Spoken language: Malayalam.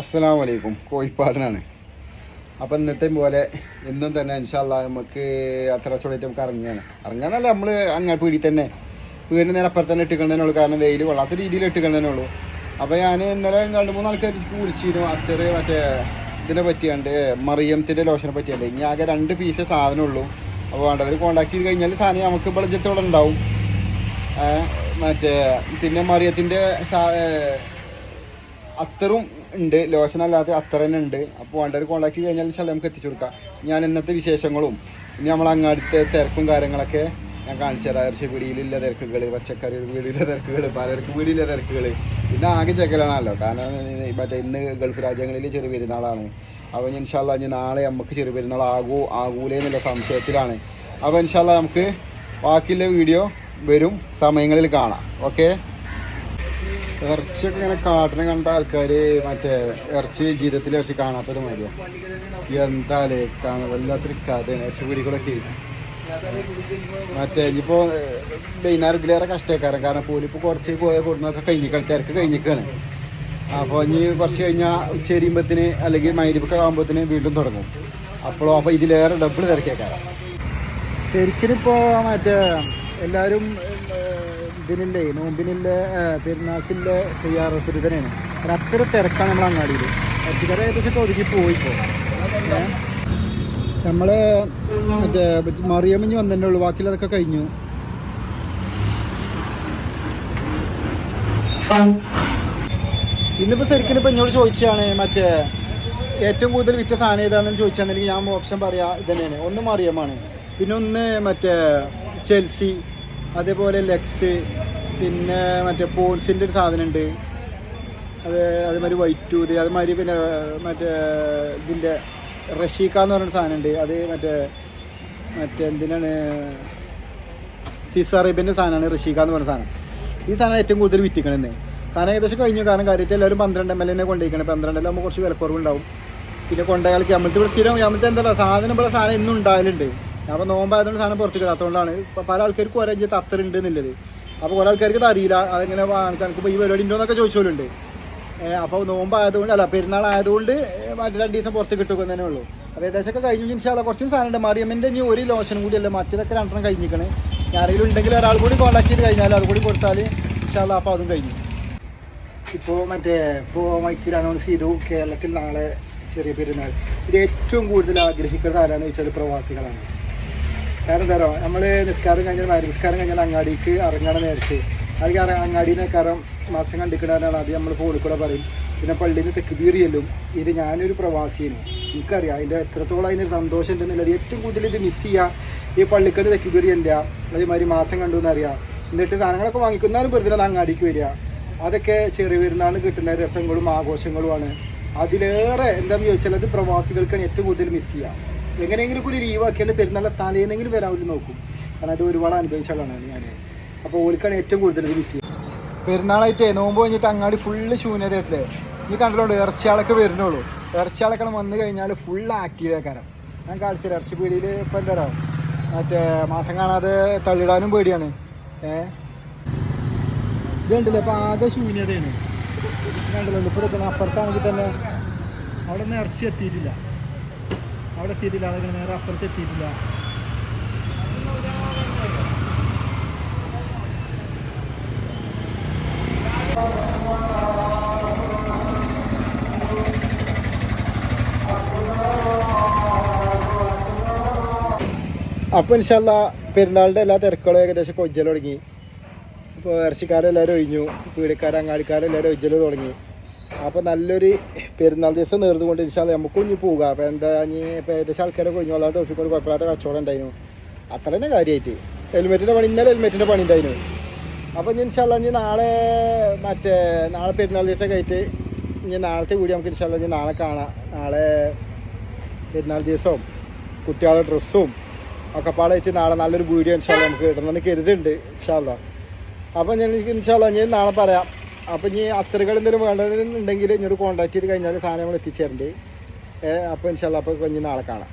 അസ്സലാം വലൈക്കും കോഴിപ്പാടിനാണ്. അപ്പം ഇന്നത്തെ പോലെ എന്നും തന്നെ ഇൻഷാല്ല നമുക്ക് അത്ര ചൂടായിട്ട് നമുക്ക് ഇറങ്ങിയാണ് ഇറങ്ങാന്നല്ല നമ്മൾ അങ്ങോട്ട് വീട്ടിൽ തന്നെ. വീടിന് നേരെ അപ്പുറത്ത് തന്നെ ഇട്ടിക്കണ്ടേ ഉള്ളൂ. കാരണം വെയിൽ കൊള്ളാത്ത രീതിയിൽ ഇട്ടിക്കണ്ടേ ഉള്ളൂ. അപ്പോൾ ഞാൻ ഇന്നലെ രണ്ട് മൂന്ന് ആൾക്കാർ വിളിച്ചിരുന്നു അത്ര മറ്റേ ഇതിനെ പറ്റിയാണ്ട് മറിയത്തിന്റെ ലോഷനെ പറ്റിയാണ്ട്. ഇനി ആകെ രണ്ട് പീസേ സാധനമുള്ളൂ അപ്പോൾ വേണ്ടവർ കോൺടാക്ട് ചെയ്ത് കഴിഞ്ഞാൽ സാധനം നമുക്ക് ബഡ്ജറ്റോടെ ഉണ്ടാവും. മറ്റേ പിന്നെ മറിയത്തിന്റെ അത്തറും ഉണ്ട്. ലോഷൻ അല്ലാതെ അത്ര തന്നെ ഉണ്ട്. അപ്പോൾ വേണ്ടവർ കോൺടാക്ട് കഴിഞ്ഞാൽ ശല നമുക്ക് എത്തിച്ചു കൊടുക്കാം. ഞാൻ ഇന്നത്തെ വിശേഷങ്ങളും ഇനി നമ്മൾ അങ്ങാടിത്തെ തിരക്കും കാര്യങ്ങളൊക്കെ ഞാൻ കാണിച്ചു തരാം. ഇറച്ചി പിടിയിലുള്ള തിരക്കുകൾ പച്ചക്കറി പീടിയിലെ തിരക്കുകൾ പലർക്ക് പീടിയിലെ തിരക്കുകൾ പിന്നെ ആകെ ചെക്കലാണല്ലോ. കാരണം മറ്റേ ഇന്ന് ഗൾഫ് രാജ്യങ്ങളിൽ ചെറിയ പെരുന്നാളാണ്. അപ്പോൾ ഇൻഷാല്ല ഇനി നാളെ നമുക്ക് ചെറിയ പെരുന്നാൾ ആകൂ ആകൂലേ എന്നുള്ള സംശയത്തിലാണ്. അപ്പോൾ ഇൻഷാല്ല നമുക്ക് ബാക്കിയുള്ള വീഡിയോ വരും. സമയങ്ങളിൽ കാണാം. ഓക്കെ ഇറച്ചിയൊക്കെ ഇങ്ങനെ കാട്ടിനെ കണ്ട ആൾക്കാർ മറ്റേ ഇറച്ചി ജീവിതത്തിൽ ഇറച്ചി കാണാത്തൊരു മതിയോ എന്താലേ കാണാൻ വല്ലാത്തൊരു കഥയാണ്. ഇറച്ചി പിടികളൊക്കെ. മറ്റേ ഇനിയിപ്പോ വൈകുന്നേരം ഇതിലേറെ കഷ്ടക്കാരൻ കാരണം പോലിപ്പോ കുറച്ച് പോയ കൊടുന്നൊക്കെ കഴിഞ്ഞിക്കാണ്. തിരക്ക് കഴിഞ്ഞിക്കാണ്. അപ്പോൾ ഇനി കുറച്ച് കഴിഞ്ഞാൽ ഉച്ചരിയുമ്പത്തിന് അല്ലെങ്കിൽ മൈരിപ്പൊക്കെ ആകുമ്പോഴത്തിന് വീണ്ടും തുടങ്ങും. അപ്പോഴും അപ്പോൾ ഇതിലേറെ ഡബിൾ തിരക്കേക്കാരം. ശരിക്കും ഇപ്പോൾ മറ്റേ എല്ലാവരും ഇതിനില്ലേ നോമ്പിനില്ലേ പെരുന്നാക്കിന്റെ തയ്യാറെടുപ്പിൽ തന്നെയാണ്. അത്ര തിരക്കാണ് നമ്മൾ അങ്ങാടിയിൽ. പച്ചക്കറി ഏകദേശം ഒക്കെ ഒതുക്കി പോയിപ്പോ നമ്മൾ മറ്റേ മറിയമ്മഞ്ഞ് വന്നതന്നെ ഉള്ളൂ ബാക്കിയുള്ളതൊക്കെ കഴിഞ്ഞു. ഇന്നിപ്പോൾ ശരിക്കും ഇപ്പം എന്നോട് ചോദിച്ചാണ് മറ്റേ ഏറ്റവും കൂടുതൽ വിറ്റ സാധനം ഏതാണെന്ന് ചോദിച്ചാന്നെങ്കിൽ ഞാൻ ഓപ്ഷൻ പറയാ ഇതന്നെയാണ് ഒന്ന് മറിയമാണ് പിന്നെ ഒന്ന് മറ്റേ ചെൽസി. അതേപോലെ ലെക്സ് പിന്നെ മറ്റേ പോൾസിന്റെ ഒരു സാധനമുണ്ട്. അത് അതേമാതിരി വൈറ്റ് ടൂത് അതുമാതിരി പിന്നെ മറ്റേ ഇതിന്റെ റഷീക്ക എന്ന് പറഞ്ഞൊരു സാധനമുണ്ട്. അത് മറ്റേ മറ്റേ എന്തിനാണ് സിസ് അറേബ്യന്റെ സാധനമാണ് റഷീക്ക എന്ന് പറഞ്ഞ സാധനം. ഈ സാധനം ഏറ്റവും കൂടുതൽ വിറ്റിക്കണെന്ന് സാധനം ഏകദേശം കഴിഞ്ഞു. കാരണം കാര്യമായിട്ട് എല്ലാവരും പന്ത്രണ്ട് എം എൽ എന്നെ കൊണ്ടുപോയിക്കണം. ആകുമ്പോൾ കുറച്ച് വിലക്കുറവുണ്ടാവും. പിന്നെ കൊണ്ടുപോയാൾക്ക് നമ്മൾക്ക് ഇവിടെ സ്ഥിരം നമ്മൾക്ക് എന്താ സാധനം ഇവിടെ സാധനം ഇന്നും ഉണ്ടായാലുണ്ട് അപ്പോൾ നോമ്പായതുകൊണ്ട് സാധനം പുറത്ത് കിടാത്തതുകൊണ്ടാണ് പല ആൾക്കാർക്ക് ഒരേ അത്ര ഉണ്ട് എന്നുള്ളത്. അപ്പോൾ കുറേ ആൾക്കാർക്ക് ഇത് അറിയില്ല. അതെങ്ങനെ എനിക്ക് ഈ പരിപാടി ഉണ്ടോ എന്നൊക്കെ ചോദിച്ചോലുണ്ട് അപ്പോൾ നോമ്പായതുകൊണ്ട് അല്ല പെരുന്നാൾ ആയതുകൊണ്ട് മറ്റു രണ്ട് ദിവസം പുറത്ത് കിട്ടുക തന്നെ ഉള്ളൂ. അപ്പോൾ ഏകദേശമൊക്കെ കഴിഞ്ഞു ഇൻഷാല്ല കുറച്ചും സാധനമുണ്ട്. മറിയമ്മിന്റെ ഇനി ഒരു ലോഷൻ കൂടി അല്ല. മറ്റേതൊക്കെ രണ്ടെണ്ണം കഴിഞ്ഞിരിക്കണ്. ആരെങ്കിലും ഉണ്ടെങ്കിൽ ഒരാൾ കൂടി കോൺടാക്ട് ചെയ്ത് കഴിഞ്ഞാൽ അത് കൂടി കൊടുത്താൽ ഇൻഷാല്ല അപ്പോൾ അതും കഴിഞ്ഞു. ഇപ്പോൾ മറ്റേ ഇപ്പോൾ മൈക്കിൽ അനൗൺസ് ചെയ്തു കേരളത്തിൽ നാളെ ചെറിയ പെരുന്നാൾ. ഇത് ഏറ്റവും കൂടുതൽ ആഗ്രഹിക്കുന്നത് ആരാന്ന് ചോദിച്ചാൽ പ്രവാസികളാണ്. കാരണം എന്താ പറയുക നമ്മൾ നിസ്കാരം കഴിഞ്ഞാൽ നിസ്കാരം കഴിഞ്ഞാൽ അങ്ങാടിക്ക് ഇറങ്ങണ നേരത്തെ അല്ലെങ്കിൽ അങ്ങാടിയിൽ കയറാൻ മാസം കണ്ടിക്കണവരാണ് ആദ്യം നമ്മൾ ഫോണിൽ കൂടെ പറയും. പിന്നെ പള്ളിയിൽ നിന്ന് തെക്ക് ചെല്ലും ഇത് ഞാനൊരു പ്രവാസിയാണ്. എനിക്കറിയാം. അതിന്റെ എത്രത്തോളം അതിനൊരു സന്തോഷം ഉണ്ടെന്നുള്ളത്. ഏറ്റവും കൂടുതൽ ഇത് മിസ് ചെയ്യുക ഈ പള്ളിക്കൽ തെക്കുബീർ ചെല്ലുക അതേമാതിരി മാസം കണ്ടു എന്നറിയാം. എന്നിട്ട് സാധനങ്ങളൊക്കെ വാങ്ങിക്കുന്നാലും വെറുതെ അങ്ങാടിക്ക് വരിക. അതൊക്കെ ചെറിയ പെരുന്നാളിന് കിട്ടുന്ന രസങ്ങളും ആഘോഷങ്ങളുമാണ്. അതിലേറെ എന്താണെന്ന് ചോദിച്ചാൽ അത് പ്രവാസികൾക്കാണ് ഏറ്റവും കൂടുതൽ മിസ് ചെയ്യുക എങ്ങനെയെങ്കിലും ഒരു ലീവ് ആക്കിയാൽ പെരുന്നാളെ തലേന്നെങ്കിലും വരാൻ വേണ്ടി നോക്കും. കാരണം അത് ഒരുപാട് അനുഭവിച്ച ആളാണ് ഞാൻ അപ്പോൾ ഓൽക്കാണ് ഏറ്റവും കൂടുതൽ മിസ് ചെയ്യുക. പെരുന്നാളായിട്ടേ നോമ്പ് കഴിഞ്ഞിട്ട് അങ്ങാടി ഫുള്ള് ശൂന്യതയായിട്ടില്ലേ? ഈ കണ്ടിട്ടുണ്ട്? ഇറച്ചിയാളൊക്കെ വരുന്നുള്ളൂ. ഇറച്ചിയാളൊക്കെ വന്നു കഴിഞ്ഞാൽ ഫുൾ ആക്റ്റീവ് ആക്കാരം. ഞാൻ കാണിച്ചത് ഇറച്ചി പീടിയിൽ ഇപ്പം എന്താ മറ്റേ മാസം കാണാതെ തള്ളിടാനും പേടിയാണ്. ഏ? ഇതുണ്ടല്ലോ അപ്പൊ ആകെ ശൂന്യതയാണ്. കണ്ടല്ലോ ഇപ്പോൾ അപ്പുറത്താണെങ്കിൽ തന്നെ അവിടെ ഒന്നും ഇറച്ചി എത്തിയിട്ടില്ല. അവിടെ എത്തിയിട്ടില്ല അതൊക്കെ നേരെ അപ്പുറത്ത് എത്തിയിട്ടില്ല. അപ്പോൾ ഇൻഷല്ല പെരുന്നാളിന്റെ എല്ലാ തിരക്കുകളും ഏകദേശം കൊജ്ജൽ തുടങ്ങി. ഇപ്പോൾ ഇറച്ചിക്കാരെല്ലാവരും ഒഴിഞ്ഞു പീടിക്കാർ അങ്ങാടിക്കാരെല്ലാവരും ഒഴിച്ചൽ തുടങ്ങി. അപ്പോൾ നല്ലൊരു പെരുന്നാൾ ദിവസം നേർന്നുകൊണ്ട് ഇൻഷാൽ നമുക്കും ഇനി പോവുക. അപ്പോൾ എന്താ ഇനി ഇപ്പോൾ ഏകദേശം ആൾക്കാരെ ഒഴിഞ്ഞു. അല്ലാതെ തൊട്ടിക്കൊണ്ട് കുഴപ്പമില്ലാത്ത കച്ചവടം ഉണ്ടായിരുന്നു. അത്ര തന്നെ കാര്യമായിട്ട്. ഹെൽമെറ്റിന്റെ പണി ഇന്നലെ ഹെൽമെറ്റിന്റെ പണി ഉണ്ടായിരുന്നു. അപ്പോൾ ഇനി ഇൻഷാല്ല ഇനി നാളെ മറ്റേ നാളെ പെരുന്നാൾ ദിവസം ആയിട്ട് ഇനി നാളത്തെ കൂടി നമുക്ക് ഇൻഷാല്ല ഇനി നാളെ കാണാം. നാളെ പെരുന്നാൾ ദിവസവും കുട്ടികളുടെ ഡ്രസ്സും ഒക്കെ പാടായിട്ട് നാളെ നല്ലൊരു വീഡിയോ ഇൻഷാല്ല നമുക്ക് കിട്ടണമെന്ന് കരുതുന്നുണ്ട് ഇൻഷാല്ല അപ്പോൾ ഞാൻ ഇൻഷാല്ല ഞാൻ നാളെ പറയാം. അപ്പോൾ ഇനി അത്രകൾ എന്തെങ്കിലും വേണ്ടതെന്നുണ്ടെങ്കിൽ ഇങ്ങോട്ട് കോൺടാക്ട് ചെയ്ത് കഴിഞ്ഞാൽ സാധനം നമ്മൾ എത്തിച്ചേരണ്ട്. അപ്പോൾ ഇൻഷാല്ല അപ്പോൾ ഇനി നാളെ കാണാം.